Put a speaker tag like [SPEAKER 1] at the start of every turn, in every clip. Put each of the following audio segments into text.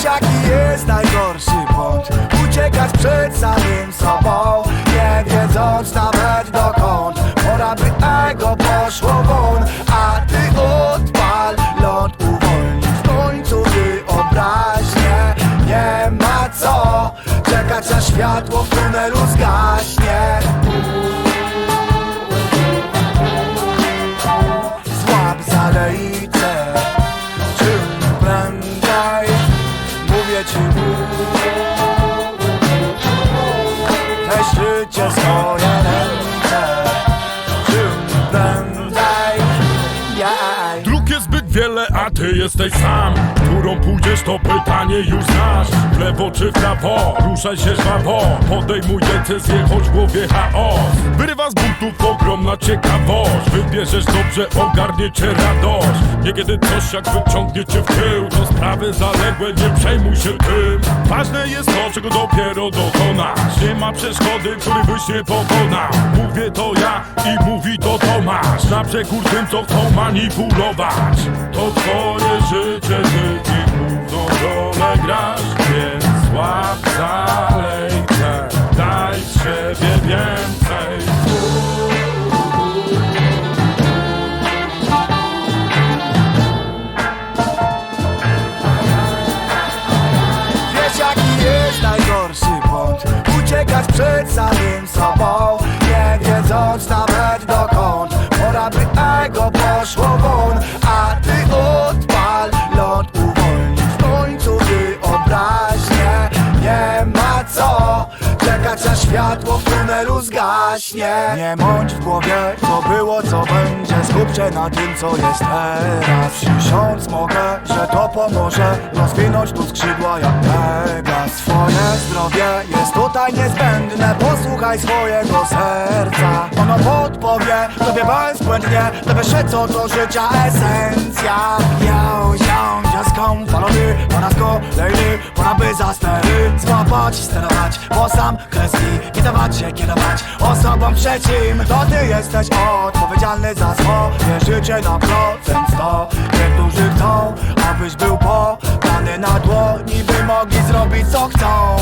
[SPEAKER 1] Wiedzieć jaki jest najgorszy błąd. Uciekać przed samym sobą Nie wiedząc nawet dokąd. Pora by ego poszło won
[SPEAKER 2] wiele, a ty jesteś sam. Którą pójdziesz to pytanie już znasz. W lewo czy w prawo, ruszaj się żwawo. Podejmuj decyzję, choć w głowie chaos. Wyrywa z butów ogromna ciekawość. Wybierzesz dobrze, ogarnie cię radość. Niekiedy coś jak wyciągnie cię w tył To sprawy zaległe, nie przejmuj się tym. Ważne jest to, czego dopiero dokonasz. Nie ma przeszkody, której byś nie pokonał. Mówię Na przekór tym, co chcą manipulować. To twoje życie, ty i główną rolę grasz Więc słab zalejce Daj z siebie więcej.
[SPEAKER 1] Wiesz jaki jest najgorszy błąd? Uciekać przed samym sobą w tunelu zgaśnie. Nie mądź w głowie co było co będzie. Skup się na tym co jest teraz. Przysiąc mogę, że to pomoże. Rozwinąć tu skrzydła jak mega. Swoje zdrowie jest tutaj niezbędne. Posłuchaj swojego serca. Ono podpowie tobie bezbłędnie. Tobie się co to życia esencja. Yo, yo, dziaską falony Po raz kolejny pora by za sterować, bo sam kreski Nie dawać się kierować osobom trzecim To ty jesteś odpowiedzialny za swoje życie na procent sto. Niektórzy chcą, abyś był podany na dłoni By mogli zrobić co chcą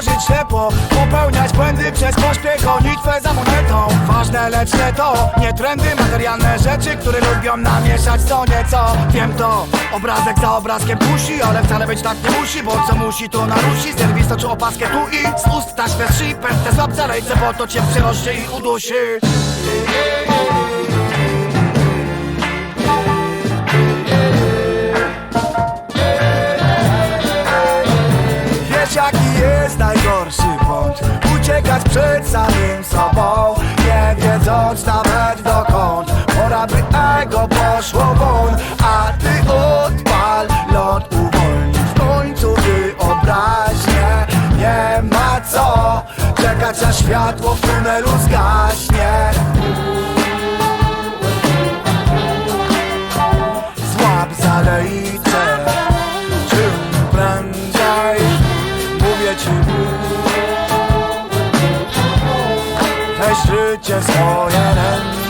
[SPEAKER 1] Żyć ślepo, popełniać błędy przez pośpiech Gonitwę za monetą. Ważne lecz nie to, nie trendy Materialne rzeczy, które lubią namieszać co nieco. Wiem to, obrazek za obrazkiem kusi Ale wcale być tak nie musi, bo co musi to narusi. Serwis toczy opaskę tu i z ust taśmę trzy Pętę złap za bo to cię przyrośnie i udusi samym sobą. Nie wiedząc nawet dokąd Pora by ego poszło won A ty odpal lot uwolnić W końcu wyobraźnię Nie ma co Czekać aż światło w tunelu zgaśnie. Złap zalejce Weź życie w swoje ręce Czym prędzej